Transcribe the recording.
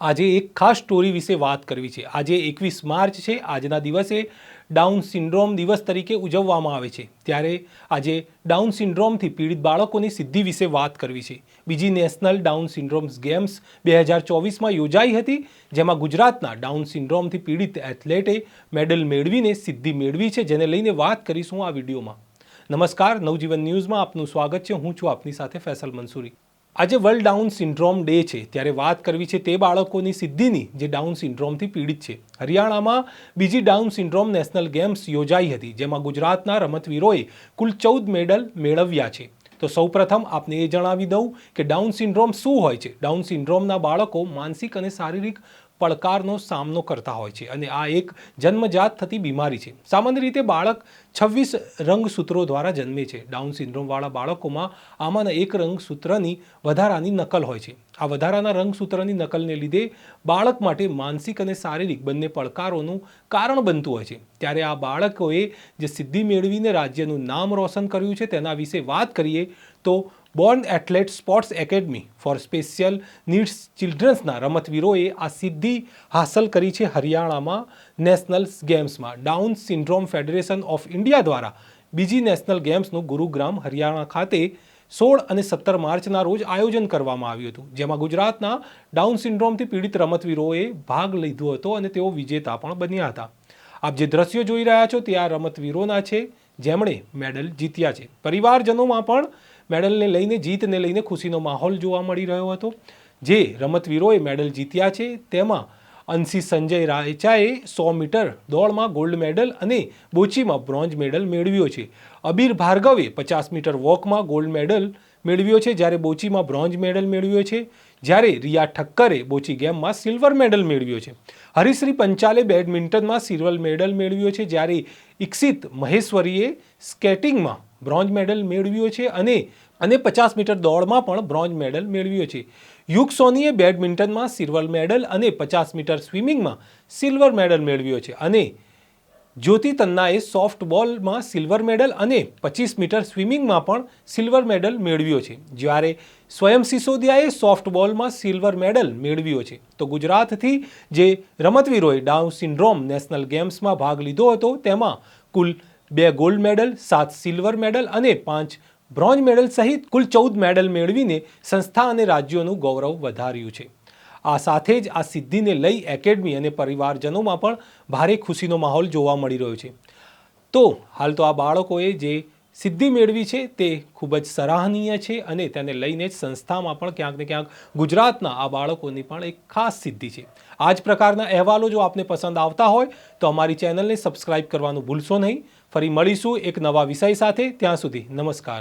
આજે એક ખાસ સ્ટોરી વિશે વાત કરવી છે. આજે એકવીસ માર્ચ છે. આજના દિવસે ડાઉન સિન્ડ્રોમ દિવસ તરીકે ઉજવવામાં આવે છે. ત્યારે આજે ડાઉન સિન્ડ્રોમથી પીડિત બાળકોની સિદ્ધિ વિશે વાત કરવી છે. બીજી નેશનલ ડાઉન સિન્ડ્રોમ્સ ગેમ્સ બે હજાર ચોવીસમાં યોજાઈ હતી, જેમાં ગુજરાતના ડાઉન સિન્ડ્રોમથી પીડિત એથ્લેટે મેડલ મેળવીને સિદ્ધિ મેળવી છે, જેને લઈને વાત કરીશું આ વિડીયોમાં. નમસ્કાર. નવજીવન ન્યૂઝમાં આપનું સ્વાગત છે. હું છું આપની સાથે ફેસલ મંસૂરી. આજે વર્લ્ડ ડાઉન સિન્ડ્રોમ ડે છે. ત્યારે વાત કરવી છે તે બાળકોની સિદ્ધિની, જે ડાઉન સિન્ડ્રોમથી પીડિત છે. હરિયાણામાં બીજી ડાઉન સિન્ડ્રોમ નેશનલ ગેમ્સ યોજાઈ હતી, જેમાં ગુજરાતના રમતવીરોએ કુલ ચૌદ મેડલ મેળવ્યા છે. તો સૌપ્રથમ આપને એ જણાવી દઉં કે ડાઉન સિન્ડ્રોમ શું હોય છે? ડાઉન સિન્ડ્રોમના બાળકો માનસિક અને શારીરિક પડકારનો સામનો કરતા હોય છે અને આ એક જન્મજાત થતી બીમારી છે. સામાન્ય રીતે બાળક છવ્વીસ રંગસૂત્રો દ્વારા જન્મે છે. ડાઉન સિન્ડ્રોમવાળા બાળકોમાં આમાંના એક રંગસૂત્રની વધારાની નકલ હોય છે. આ વધારાના રંગસૂત્રની નકલને લીધે બાળક માટે માનસિક અને શારીરિક બંને પડકારોનું કારણ બનતું હોય છે. ત્યારે આ બાળકોએ જે સિદ્ધિ મેળવીને રાજ્યનું નામ રોશન કર્યું છે તેના વિશે વાત કરીએ તો born athlete sports academy for special needs ચિલ્ડ્રન્સના રમતવીરોએ આ સિદ્ધિ હાંસલ કરી છે હરિયાણામાં નેશનલ ગેમ્સમાં down syndrome federation of India દ્વારા બીજી નેશનલ ગેમ્સનું ગુરુગ્રામ હરિયાણા ખાતે સોળ અને સત્તર માર્ચના રોજ આયોજન કરવામાં આવ્યું હતું. જેમાં ગુજરાતના ડાઉન સિન્ડ્રોમથી પીડિત રમતવીરોએ ભાગ લીધો હતો અને તેઓ વિજેતા પણ બન્યા હતા. આપ જે દ્રશ્યો જોઈ રહ્યા છો તે આ રમતવીરોના છે. જેમણે મેડલ જીત્યા છે. પરિવારજનોમાં પણ મેડલને લઈને, જીતને લઈને ખુશીનો માહોલ જોવા મળી રહ્યો હતો. જે રમતવીરોએ મેડલ જીત્યા છે, તેમાં અંશી સંજય રાયચાએ સો મીટર દોડમાં ગોલ્ડ મેડલ અને બોચીમાં બ્રોન્ઝ મેડલ મેળવ્યો છે. અબીર ભાર્ગવે પચાસ મીટર વોકમાં ગોલ્ડ મેડલ મેળવ્યો છે, જ્યારે બોચીમાં બ્રોન્ઝ મેડલ મેળવ્યો છે, જ્યારે રિયા ઠક્કરે બોચી ગેમમાં સિલ્વર મેડલ મેળવ્યો છે. હરિશ્રી પંચાલે બેડમિન્ટનમાં સિલ્વર મેડલ મેળવ્યો છે, જ્યારે ઇક્ષિત મહેશ્વરીએ સ્કેટિંગમાં બ્રોન્ઝ મેડલ મેળવ્યો છે અને અને પચાસ મીટર દોડમાં પણ બ્રોન્ઝ મેડલ મેળવ્યો છે. યુગ સોનીએ બેડમિન્ટનમાં સિલ્વર મેડલ અને પચાસ મીટર સ્વિમિંગમાં સિલ્વર મેડલ મેળવ્યો છે અને જ્યોતિ તન્નાએ સોફ્ટબોલમાં સિલ્વર મેડલ અને પચીસ મીટર સ્વિમિંગમાં પણ સિલ્વર મેડલ મેળવ્યો છે. જ્યારે સ્વયં સિસોદિયાએ સોફ્ટબોલમાં સિલ્વર મેડલ મેળવ્યો છે. તો ગુજરાતથી જે રમતવીરોએ ડાઉન સિન્ડ્રોમ નેશનલ ગેમ્સમાં ભાગ લીધો હતો, તેમાં કુલ બે ગોલ્ડ મેડલ, સાત સિલ્વર મેડલ અને પાંચ બ્રોન્ઝ મેડલ સહિત કુલ ચૌદ મેડલ મેળવીને સંસ્થા અને રાજ્યોનું ગૌરવ વધાર્યું છે. આ સાથે જ આ સિદ્ધિને લઈ એકેડમી અને પરિવારજનોમાં પણ ભારે ખુશીનો માહોલ જોવા મળી રહ્યો છે. તો હાલ તો આ બાળકોએ જે સિદ્ધિ મેળવી છે તે ખૂબ જ સરાહનીય છે અને તેને લઈને જ સંસ્થામાં પણ ક્યાંક ને ક્યાંક ગુજરાતના આ બાળકોની પણ એક ખાસ સિદ્ધિ છે. આ જ પ્રકારના અહેવાલો જો આપને પસંદ આવતા હોય તો અમારી ચેનલને સબસ્ક્રાઇબ કરવાનું ભૂલશો નહીં. ફરી મળીશું એક નવા વિષય સાથે. ત્યાં સુધી નમસ્કાર.